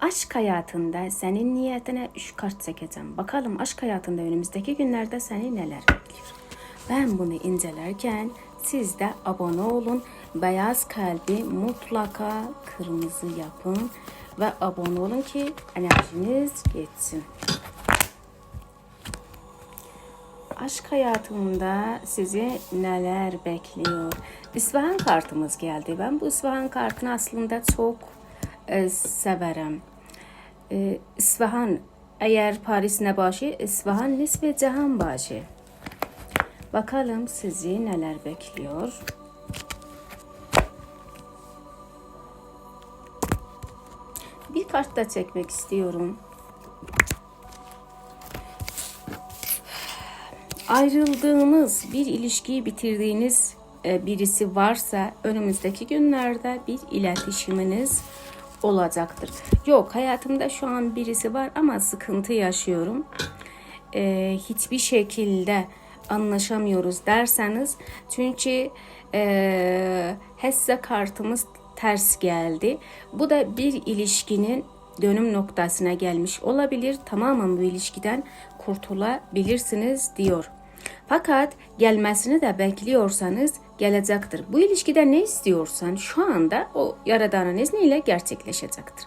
Aşk hayatında senin niyetine üç kart çekeceğim. Bakalım aşk hayatında önümüzdeki günlerde seni neler bekliyor. Ben bunu incelerken siz de abone olun. Beyaz kalbi mutlaka kırmızı yapın ve abone olun ki enerjiniz geçsin. Aşk hayatında sizi neler bekliyor? İsfahan kartımız geldi. Ben bu İsfahan kartını aslında çok severim. E, İsfahan eğer Paris ne başı, İsfahan nisbe cihan başı. Bakalım sizi neler bekliyor? Bir kart da çekmek istiyorum. ayrıldığınız, bir ilişkiyi bitirdiğiniz e, birisi varsa önümüzdeki günlerde bir iletişiminiz olacaktır. Yok hayatımda şu an birisi var ama sıkıntı yaşıyorum. E, hiçbir şekilde anlaşamıyoruz derseniz çünkü e, hesse kartımız ters geldi. Bu da bir ilişkinin dönüm noktasına gelmiş olabilir. Tamamen bu ilişkiden kurtulabilirsiniz diyor. Fakat gelmesini de bekliyorsanız gelecektir. Bu ilişkide ne istiyorsan şu anda o Yaradan'ın izniyle gerçekleşecektir.